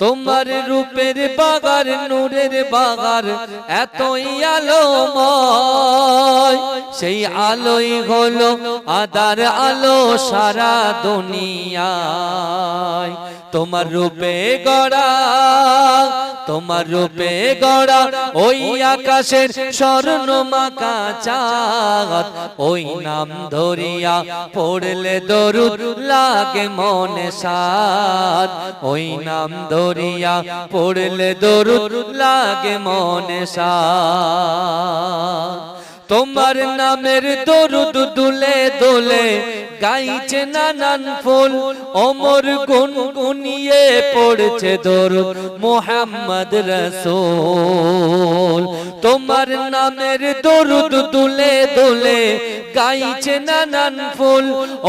তোমার রূপের বাগার নূরের বাগার এতই আলোময়। সেই আলোই হলো আদার আলো সারা দুনিয়ায়। তোমার রূপে গড়া তোমার রূপে গড়া ওই আকাশের স্বর্ণ মাকা চাঁদ। ওই নাম ধরিয়া পড়লে দরুদ লাগে মনে সাদ ওই নাম ধরিয়া পড়লে দরুদ লাগে মনে সাদ তোমার নামের দরুদ দুলে দোলে গাইছে নানান ফুল ওমর গুন গুনিয়ে পড়ছে দরুদ মোহাম্মদ রসুল। তোমার নামের দরুদ দুলে দোলে গাইছে নানান ফুল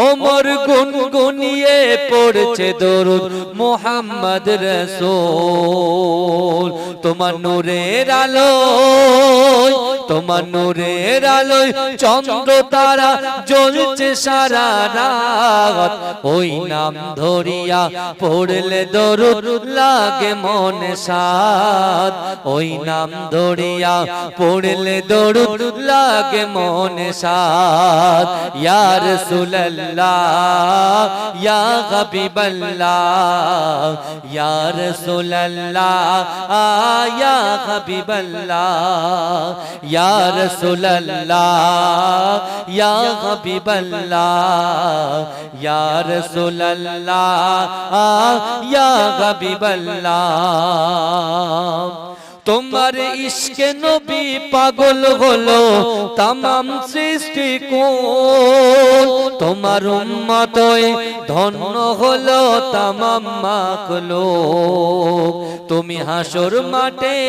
ওমর গুন গুনিয়ে পড়ছে দরুদ, মোহাম্মদ রসুল। তোমার নূরের আলো তোমার নূরের আলোয় চন্দ্র তারা জ্বলছে সারা রাত ওই নাম ধরিয়া পড়লে দরুদ লাগে মনে সাদ ওই নাম ধরিয়া পড়লে দরুদ লাগে মনে সাদ ইয়া রাসূলুল্লাহ, ইয়া হাবিবাল্লাহ, ইয়া রাসূলুল্লাহ, ইয়া হাবিবাল্লাহ, ইয়া রাসূলুল্লাহ, ইয়া হাবিবাল্লাহ। ইয়া রাসূলুল্লাহ ইয়া হাবিবাল্লাহ তোমার ইশকে নবী পাগল হলো তামাম সৃষ্টি তোমার উম্মতয় ধন্য হলো তামাম মাকলো তুমি হাসর মাঠে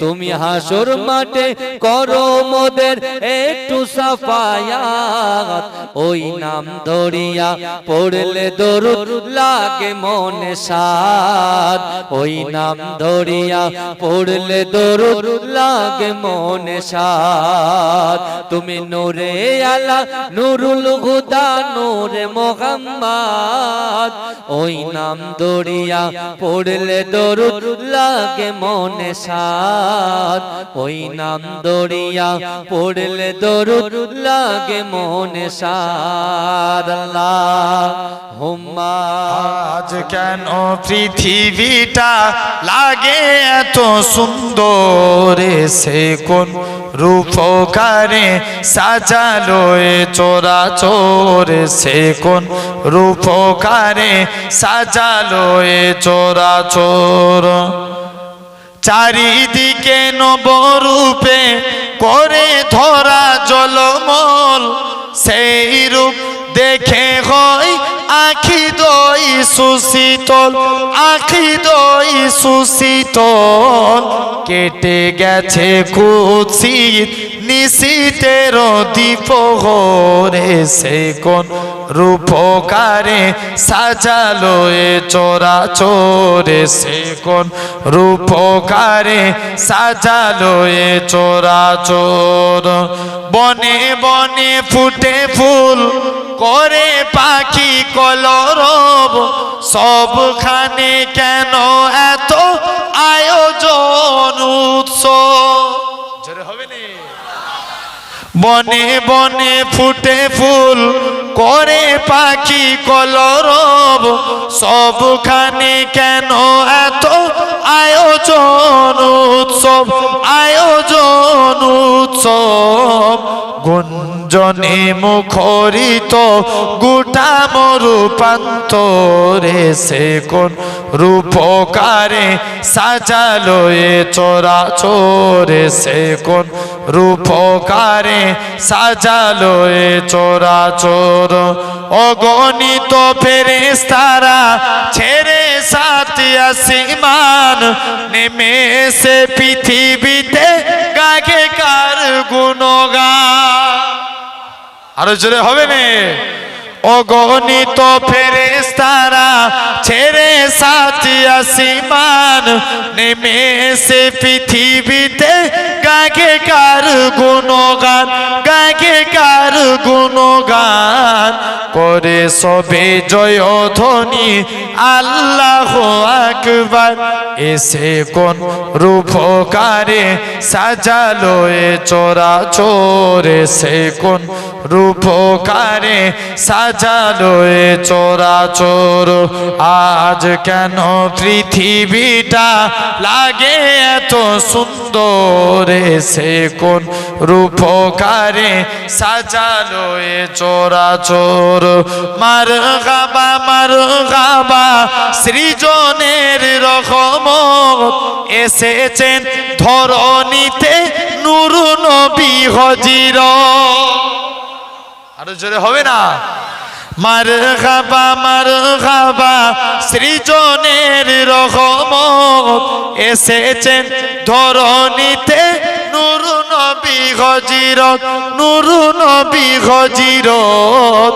তুমি হাসর মাঠে করো মোদের একটু সাফায়াত। ওই নাম ধরিয়া পড়লে দরুদ লাগে মনে সাদ ওই নাম ধরিয়া পড়লে দরুদ লাগে মনে সাদ তুমি নূরে আলা, নুরুল হুদা, নূরে মোহাম্মদ। ওই নাম ধরিয়া পড়লে দরুদ লাগে মনে সাদ ওই নাম ধরিয়া পড়লে দরুদ লাগে মনে সাদ হুম্মা। আজ কেন পৃথিবীটা লাগে এত সুন্দর? সে কোন রূপকারে সাজালো চোরা চোর? সে কোন রূপকারে সাজালো চোরা চোর? চারিদিকে নবরূপে করে ধরা জলমল। সেই রূপ দেখে হয় আখি দই সুশীতল। সুশীতল কেটে গেছে কুৎসিত নিশীতের দীপ হরে সে কোন রূপকারে সাজালো এ চোরা চোরে সে কোন রূপকারে সাজালো এ চোরা চোর বনে বনে ফুটে ফুল করে পাখি কলরব, সবখানে কেন বনে বনে ফুটে ফুল করে পাখি কলরব সবখানে কেন এত আয়োজন উৎসব আয়োজন উৎসব। গুঞ্জনে মুখরিত গোটা মরুপান্তরে সে কোন রূপকারে সাজালো এ চোরা চোরে সে কোন রূপকারে সাজালো এ চোরা চোর অগণিত ফেরেস্তারা ছেড়ে সাথে আসিমান নেমে এসে পৃথিবীতে গাগে কার গুণগান? আরও জোরে হবে না। অগণিত ফেরেস্তারা ছেড়ে সাথী আসিমান নেমে এসে পৃথিবীতে গাগে কার গুণগান? গাগে কার গুণগান করে সবে জয় ধ্বনি আল্লাহ আকবার, এসে কোন রূপকারে সাজালো এ চোরা চোরে। সে কোন রূপকারে সাজালো এ চোরা চোর। আজ কেন পৃথিবীটা লাগে এত সুন্দর? সে কোন রূপকারে সাজালো এ চোরা চোর। মার গাবা মার গাবা সৃজনের রকম এসেছেন ধরণীতে নূর নবী হজির। আরও জোরে হবে না? মার খাবা মার খাবা সৃজনের রকম এসেছেন ধরণীতে নূর নবী হজিরত, নূর নবী হজিরত,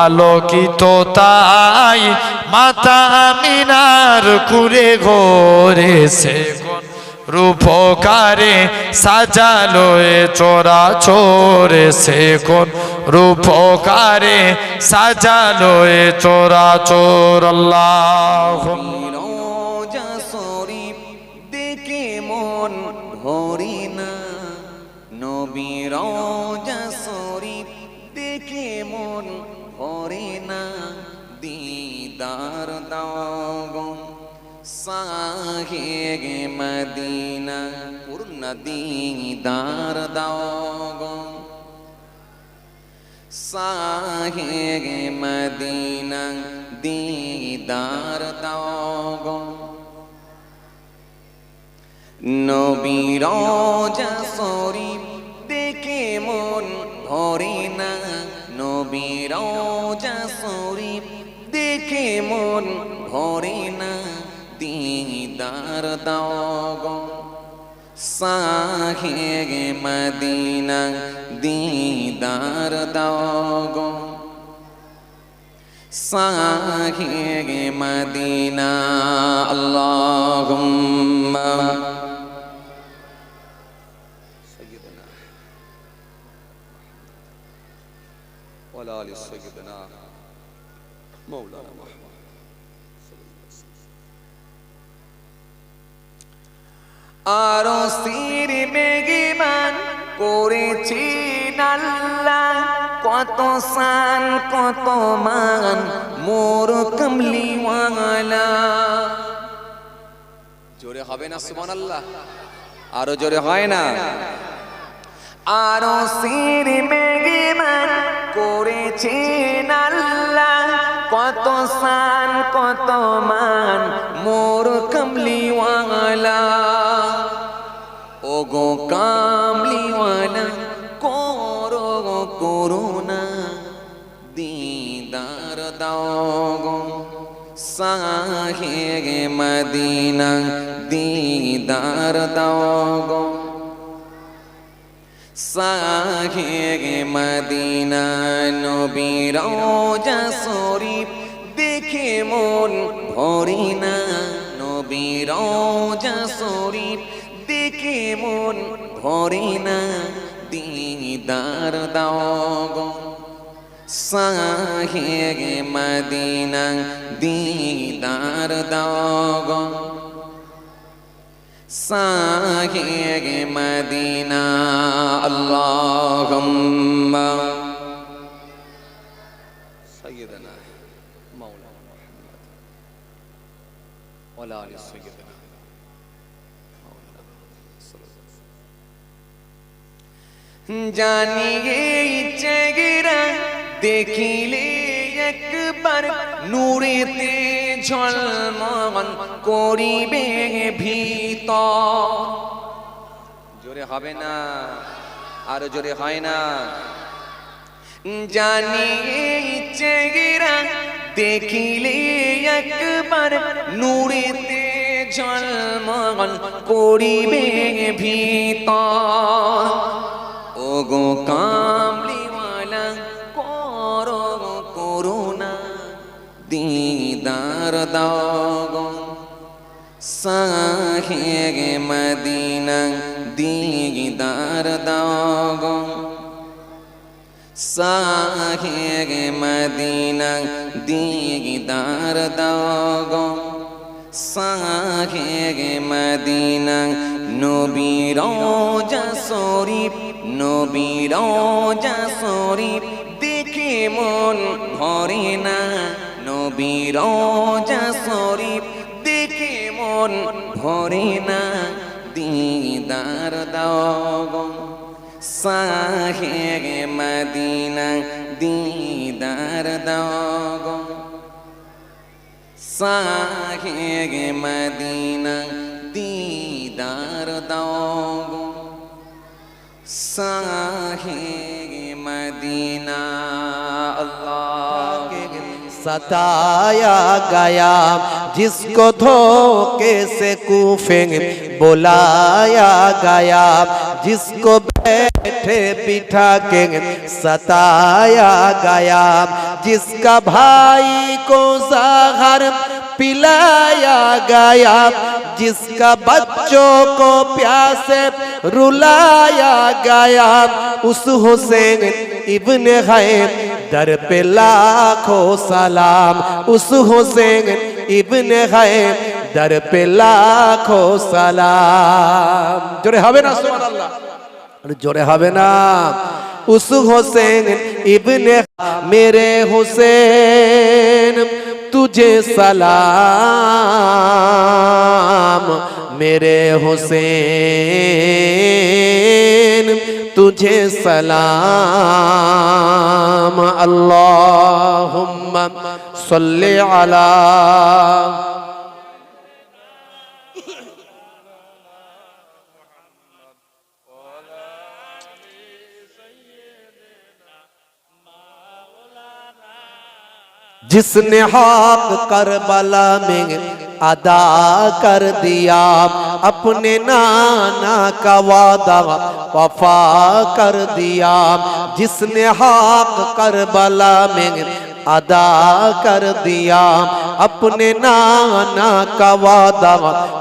আলোকিত তাই মাতা মিনার কুরে ঘরে সে রূপকারে সাজালো এ চোরা চোরে সে কোন রূপকারে সাজালো এ চোরা চোর আল্লাহ মদিনা পূর্ণ দিদার দাও সাহে মদিনা, দিদার দাও নবীর শরীফ দেখে মন ভরে না। নবীর শরীফ দেখে মন ভরে দিদার দাও সাহে মদিনা দিদার দাও সাহে মদিনা আল্লাহুম্মা সাইয়্যিদিনা ওয়ালা আলি আরও সির বেগিমান করেছি আল্লাহ। কত সান কত মান মোর কমলিওয়ালা। জোরে হবে না সুমান আল্লাহ আরও জোরে হয় না? আরও সির বেগিমান করেছি আল্লাহ। কত সান কত মান কামলিওয়ালা করো করুণা। দিদার দাও সাহে মদিনা, দিদার দাও সাহে মদিনা। নবীর শরীফ দেখে মন ভরি না নবীর শরীফ মন ভরি না, দিদার দাও গো সাহে মদিনা, দিদার দাও গো সাহে মদিনা, আল্লাহুম্মা। সাইয়্যিদানা মাওলানা মুহাম্মদ, ওয়ালা আলি সাইয়্যিদানা জানিয়ে চেগেরা দেখিলে একবার নূরেতে ঝলমল করিবে ভিতর জোরে হবে না আরও জোরে হয় না জানিয়ে চেগেরা দেখিলে একবার নূরেতে ঝলমল করিবে ভিতর ওগো কামলিওয়ালা, করো করো দিদার দাও গো সাহে মদিনা, দিদার দাও গো সাহে মদিনা, দিদার দাও গো সাহে মদিনা নবীর শরীফ নবীর শরীফ দেখে মন ভরে না। নবীর শরীফ দেখে মন ভরে না। দিদার দাও গো সাহে মদিনা, দিদার দাও গো সাহে মদিনা, দিদার ساہی مدینہ اللہ ستایا گیا جس کو دھوکے سے کوفیں بولایا گیا جس کو بیٹھے بٹھا کے ستایا گیا جس کا بھائی کو زہر पिलाया गया जिसका बच्चों को प्यासे रुलाया गया उस हुसैन इबन हैम दर पे लाखों सलाम उस हुसैन इबन हैम दर पे लाखों सलाम जोरे हवे ना सुभान अल्लाह जोरे हवे ना उस हुसैन इबन मेरे हुसैन तुझे सलाम मेरे हुसैन तुझे सलाम अल्लाहुम्मा सल्ली अला جس نے حق کربلا میں ادا کر دیا، اپنے نانا کا وعدہ وفا کر دیا۔ جس نے حق کربلا میں ادا کر دیا، اپنے نانا کا وعدہ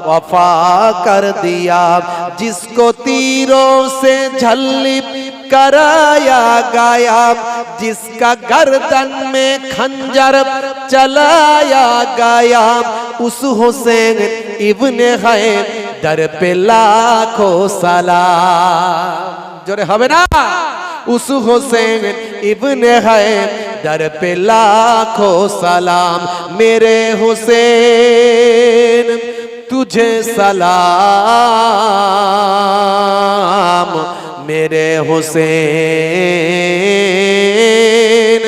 وفا کر دیا۔ جس کو تیروں سے جھلپ کرایا گیا جس کا گردن میں خنجر چلایا گیا اس حسین ابن حین در پہ لاکھوں سلام جو رہے نا۔ اس حسین ابن حین در پہ لاکھوں سلام میرے حسین، تجھے سلام۔ میرے حسین،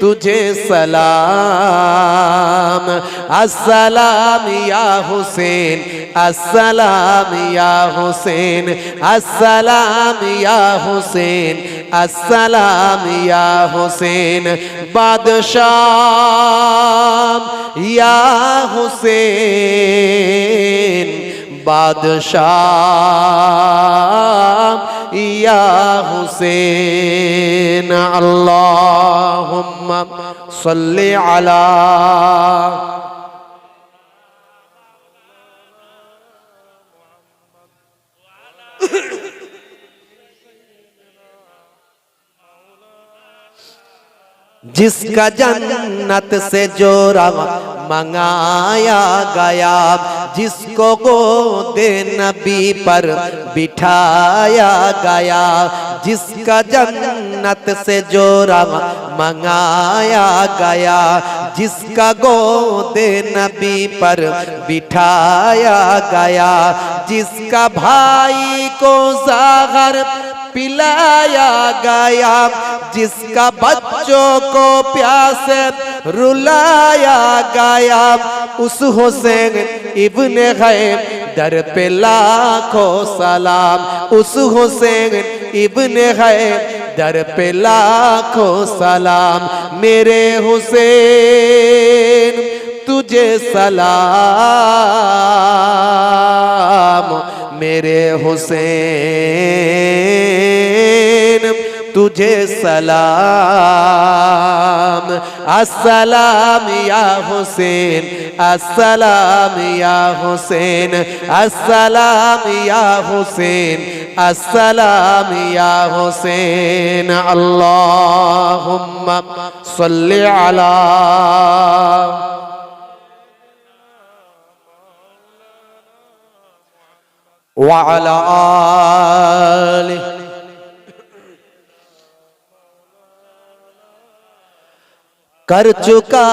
تجھے سلام۔ السلام یا حسین، السلام یا حسین، السلام یا حسین، السلام یا حسین۔ بادشاہ یا حسین۔ বাদশাহ ইয়া হুসেন আল্লাহ সাল্লি আলা جس کا جنت سے جو روا منگایا گیا، جس کو گود نبی پر بٹھایا گیا جس کا جنت سے جو روا منگایا گیا جس کا گود نبی پر بٹھایا گیا جس کا بھائی کو زاغر پلایا گیا، جس کا بچوں کو پیاسے رلایا گیا۔ اس حسین ابن غیب در پہ لاکھوں سلام۔ اس حسین ابن غیب در پہ لاکھوں سلام۔ میرے حسین، تجھے سلام۔ मेरे हुसैन तुझे सलाम अस्सलाम या हुसैन अस्सलाम या हुसैन अस्सलाम या हुसैन अस्सलाम या हुसैन अल्लाहुम्मा सल्लि अला وعلى آله. کر چکا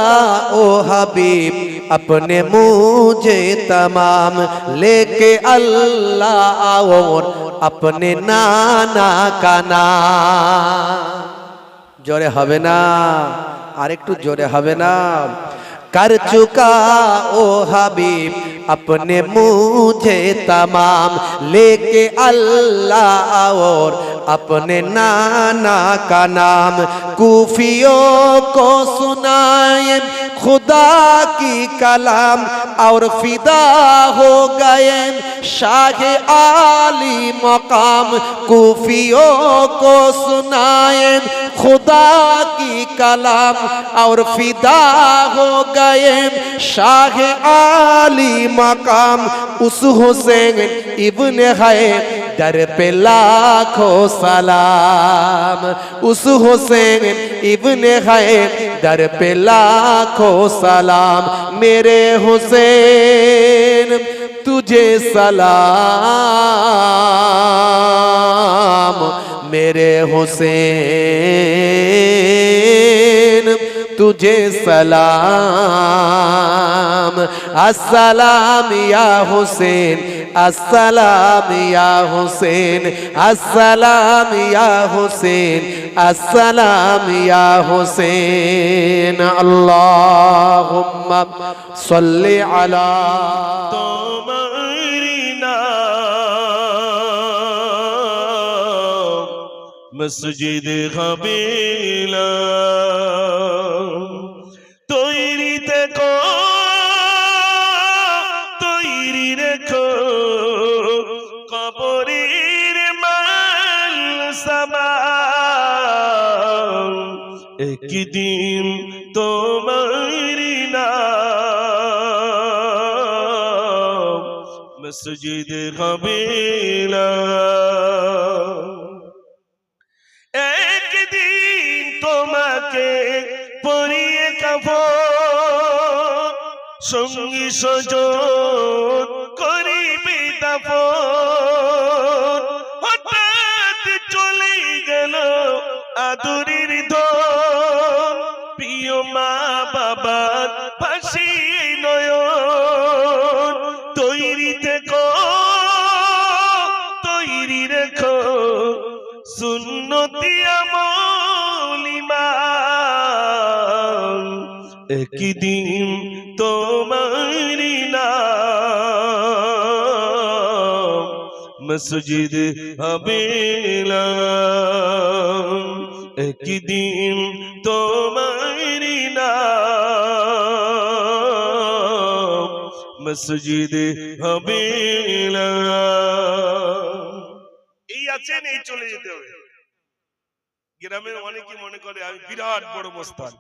او حبیب اپنے مجھے تمام لے کے اللہ آور اپنے نانا کا نام. جورے ہوئے نا. আরেকটু জোরে ہوئے نا. کر چکا او حبیب अपने मुझे तमाम लेके अल्लाह और अपने नाना का नाम कूफियों को सुनाए خدا کی کلام اور فدا ہو گئے شاہ عالی مقام، کوفیوں کو سنائیں خدا کی کلام اور فدا ہو گئے شاہ عالی مقام، اس حسین ابن ہے در پہ لاکھوں سلام اس حسین ابن ہے در پہ لاکھوں سلام میرے حسین تجھے سلام میرے حسین تجھے سلام السلام یا حسین আসসালাম ইয়া হোসেন আসসালাম ইয়া হোসেন আসসালাম ইয়া হোসেন। আল্লাহুম্মা সাল্লি আলা মসজিদ হাবিলা। একদিন তোমারি নাম মসজিদ হবিলা একদিন তোমাকে পরিয়ে কাব সঙ্গী সজন একদিন তোমারি নাম মসজিদ হবেলা একদিন তোমারি নাম মসজিদ হবেলা এই আছেন, এই চলে যেতে হবে। গ্রামের অনেকে মনে করে, আমি বিরাট বড় মোস্তান।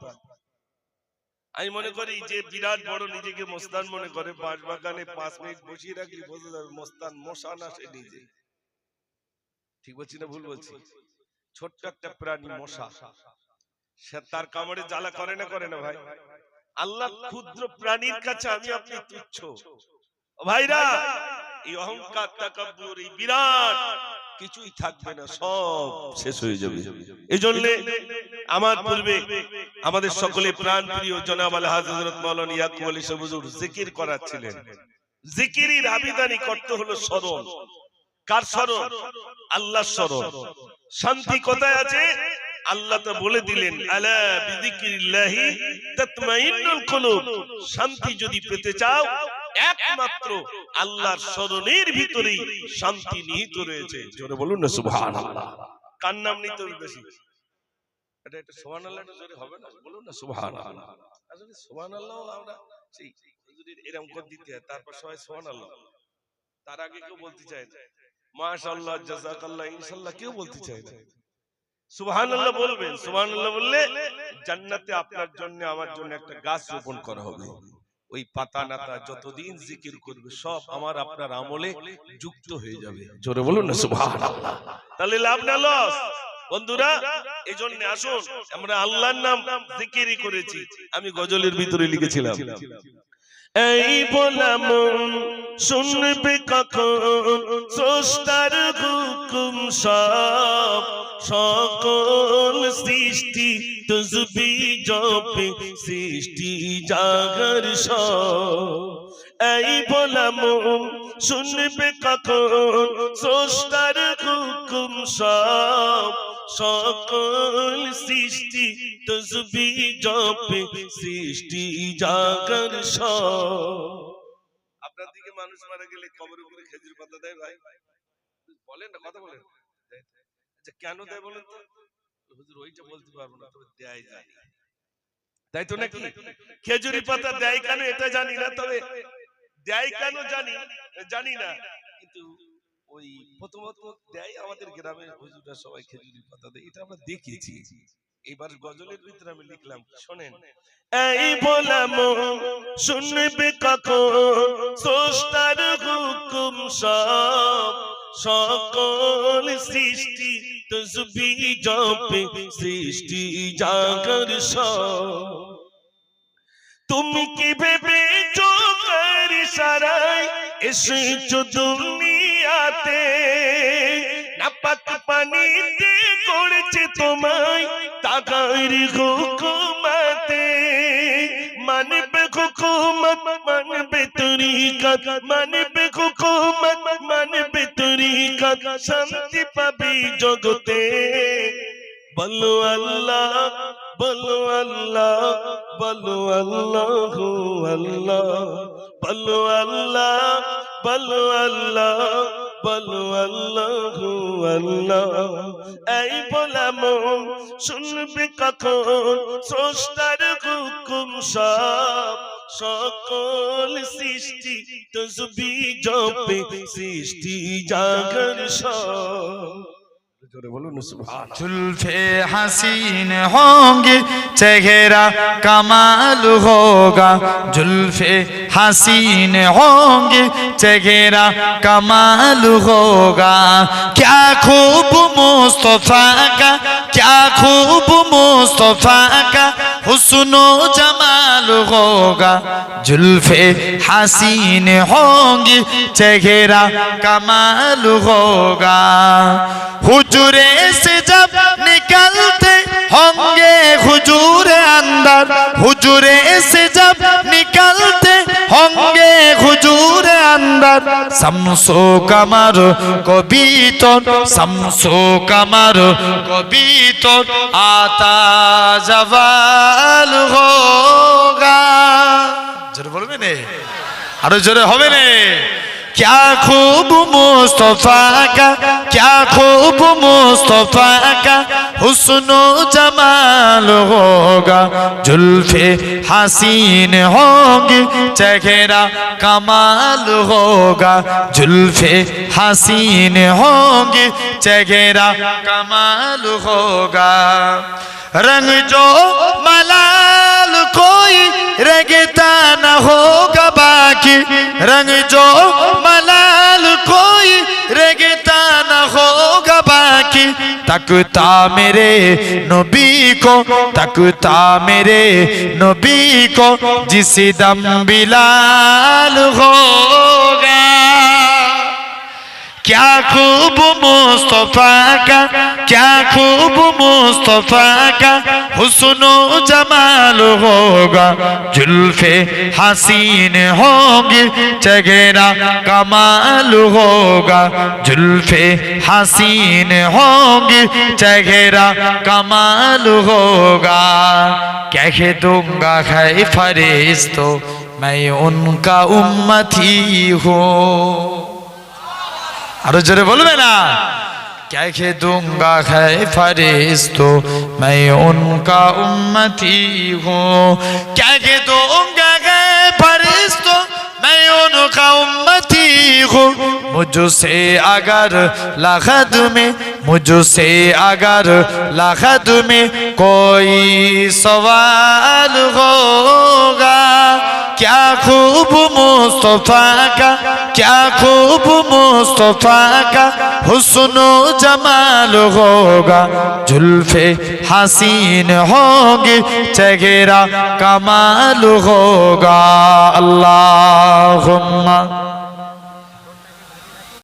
আমি মনে করি যে বিরাট বড় নিজেকে মোস্তান মনে করে পাঁচ বাগানে পাঁচ মিনিট বসিয়ে রাখলি বসে যাবে মোস্তান মশা না সে নিজে। ঠিক বলছি না ভুল বলছি? ছোট্ট একটা প্রাণী মশা। সে তার কামড়ে জ্বালা করে না করে না ভাই? আল্লাহ ক্ষুদ্র প্রাণীর কাছে আমি আপনি তুচ্ছ। ভাইরা এই অহংকার তাকাব্বুর এই বিরাট কিছুই থাকবে না সব শেষ হয়ে যাবে। এই জন্য আমার পূর্বে আমাদের সকলে প্রাণ প্রিয় জনাব আল হযরত মাওলানা ইয়াকুব আলী হুজুর জিকির করাচ্ছিলেন। জিকিরের আবিদানি করতে হলো স্মরণ। কার স্মরণ? আল্লাহর স্মরণ। শান্তি কোথায় আছে? আল্লাহ তো বলে দিলেন আলা বিযিকিরিল্লাহি তাতমাইন্নুল কুলুব। শান্তি যদি পেতে চাও একমাত্র আল্লাহর স্মরণের ভিতরেই শান্তি নিহিত রয়েছে। জোরে বলুন না সুবহানাল্লাহ। কার নাম নিতে হবে বেশি? এটা একটা সুবহানাল্লাহটা জোরে হবে না? বলুন না সুবহানাল্লাহ। আসলে সুবহানাল্লাহ আমরা সেই এরকম করে দিতে হয় তারপর সবাই সুবহানাল্লাহ। তার আগে কেউ বলতে চায় না। মাশাআল্লাহ জাযাকাল্লাহ ইনশাআল্লাহ কেউ বলতে চায় না। সুবহানাল্লাহ বলবেন। সুবহানাল্লাহ বললে জান্নাতে আপনার জন্য আমার জন্য একটা গাছ রোপণ করা হবে। ওই পাতা নাতা যতদিন জিকির করবে সব আমার আপনার আমলে যুক্ত হয়ে যাবে। জোরে বলুন না সুবহানাল্লাহ। তাহলে লাভ না লস। বন্ধুরা এই জন্য আসুন আমরা আল্লাহর নাম জিকিরই করেছি। আমি গজলের ভিতরে লিখেছিলাম। এই বলাম শুনবে কখন? স্রষ্টার হুকুম সব, সকল সৃষ্টি তুজবি জপে, সৃষ্টি জাগর এই বলাম শুনবে কখন? স্রষ্টার হুকুম সব সকল সৃষ্টি তসবি জপে, সৃষ্টি জাগর আপনার দিকে মানুষ মারা গেলে কবর উপরে খেজুর পাতা দেয় ভাই? বলেন না, কথা বলেন। আচ্ছা কেন দেয় বলেন তো? হুজুর, ওইটা বলতে পারব না, তবে দেয় যায় তাই তো নাকি? খেজুরি পাতা দেয় কেন? এটা জানি না, তবে দেয় কেন জানি? জানি না। কিন্তু ওই প্রথমত দেয় আমাদের গ্রামের হুজুররা সবাই খেজুরি পাতা দেয়। এটা আমরা দেখেছি। এবার গজলের ভিতরে আমি লিখলাম, শোনেন। এই বলাম, শুনবে কখন স্রষ্টার হুকুম সব? সকল সৃষ্টি তসবি জপে, সৃষ্টি জাগর সব। তুমি কি ভেবে চোখের সারাই এসেছ দুনিয়াতে নাপাক পানিতে করেছে তোমায় তাগার হুকুমাতে। মানবে হুকুমত, মানবে তরিকত, মানবে হুকুমত, মানবে তরিকত, শান্তি পাবি জগতে। বলো আল্লাহ বলো আল্লাহ বলো আল্লাহ আল্লাহ। বলো আল্লাহ বলো আল্লাহ বলো আল্লাহ আল্লাহ। এই বলাম শুনবে কখন? স্রষ্টার হুকুম সব। সকল সৃষ্টি তসবি জপে, সৃষ্টি জাগর সব। জোরে বলুন চুলফে হাসিন হোঙ্গি চেহারা, কামাল হোগা। জুলফে হাসিন হোঙ্গি চেহারা, কামাল হোগা। ক্যা খুব खूब मुस्तफा का क्या खूब मुस्तफा का हुस्नो जमाल होगा जुल्फे हसीन होंगी चेहरा कमाल होगा हुजूरे से जब निकलते होंगे हुजूर अंदर हुजूरे से শামসো কামার কবিত শামসো কামার কবিত আতা জবাল হোগা। জোরে বলবে নে? আরও জোরে হবে না? क्या खूब मुस्तफा का क्या खूब मुस्तफा का हुस्नो जमाल होगा जुल्फे हसीन होंगी चेहरा कमाल होगा जुल्फे हसीन होंगी चेहरा कमाल होगा रंग जो मलाल कोई रगता न होगा बाकी रंग जो तकता मेरे नबी को तकता मेरे नबी को जिस दम बिलाल होगा क्या खूब मुस्तफा का क्या खूब मुस्तफा का हुस्नो जमाल होगा जुल्फे हसीन होंगी चेहरा कमाल होगा जुल्फे हसीन होंगी चेहरा कमाल होगा कह दूंगा है फरिश्तो मैं उनका उम्मती हूँ আরো জোরে বলবে না क्या कह दूंगा है फरिश्तो मैं उनका उम्मती हूँ क्या कह दूंगा है फरिश्तो मैं उनका उम्मती हूँ मुझसे अगर लगद में मुझसे अगर लखत में कोई सवाल होगा क्या खूब मुस्तफा का क्या खूब मुस्तफा का हुस्न जमाल होगा जुल्फे हसीन होगी चेहरा कमाल होगा अल्लाहुम्मा